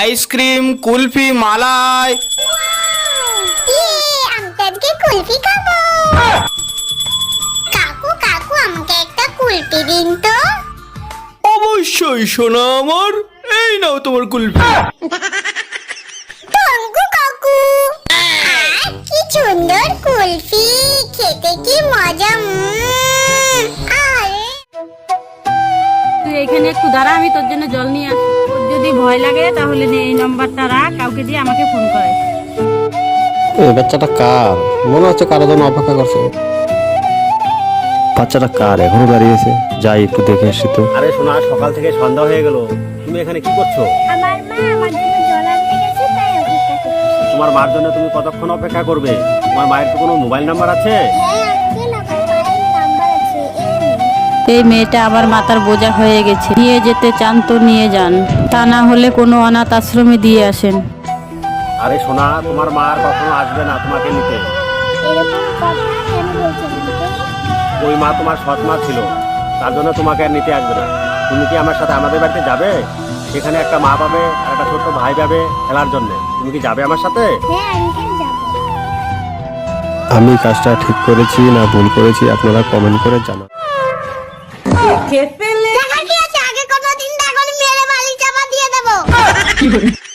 Ice cream kulfi মালাই। আমি কুলফি খাব। কাকু কাকু আমাকে একটা কুলফি দিন তো। অবশ্যই সোনা আমার। এই নাও তোমার কুলফি। টঙ্কু কাকু কি সুন্দর কুলফি। খেতে কি মজা আরে। তুই এখানে একটু দাঁড়া আমি তোর জন্য জল নিয়ে আসি ভয় লাগে তাহলে এই নাম্বারটা রাখ কাউকে দিয়ে আমাকে ফোন করে। এই বাচ্চাটা কার? মনে হচ্ছে কারও জন্য অপেক্ষা করছে। বাচ্চাটা কার? এখনও দাঁড়িয়েছে যাই একটু দেখে আসি তো। আরে শোনা সকাল থেকে সন্ধ্যা হয়ে গেল। তুমি এখানে কি করছ? আমার মা আমার জন্য জল আনতে গেছে তাই অপেক্ষা করছি। তোমার মার জন্য তুমি কতক্ষণ অপেক্ষা করবে? তোমার মায়ের তো কোনো মোবাইল নাম্বার আছে? এই মেয়েটা আবার মাথার বোঝা হয়ে গেছে। নিয়ে যেতে চান তো নিয়ে যান। তা না হলে কোনো অনাথ আশ্রমে দিয়ে আসেন। আরে শোনা তোমার মা আর কখনো আসবে না তোমাকে নিতে। ওই মা তোমার সৎ মা ছিল। তার জন্য তোমাকে আর নিতে আসবে না। তুমি কি আমার সাথে আমাদের বাড়িতে যাবে? সেখানে একটা মা পাবে আর একটা ছোট্ট ভাই পাবে খেলার জন্য। তুমি কি যাবে আমার সাথে? হ্যাঁ আমি কাজটা ঠিক করেছি না ভুল করেছি আপনারা কমেন্ট করে জানান। আছে আগে কোনোদিন দেখো মেরে বালি চাপা দিয়ে দেবো।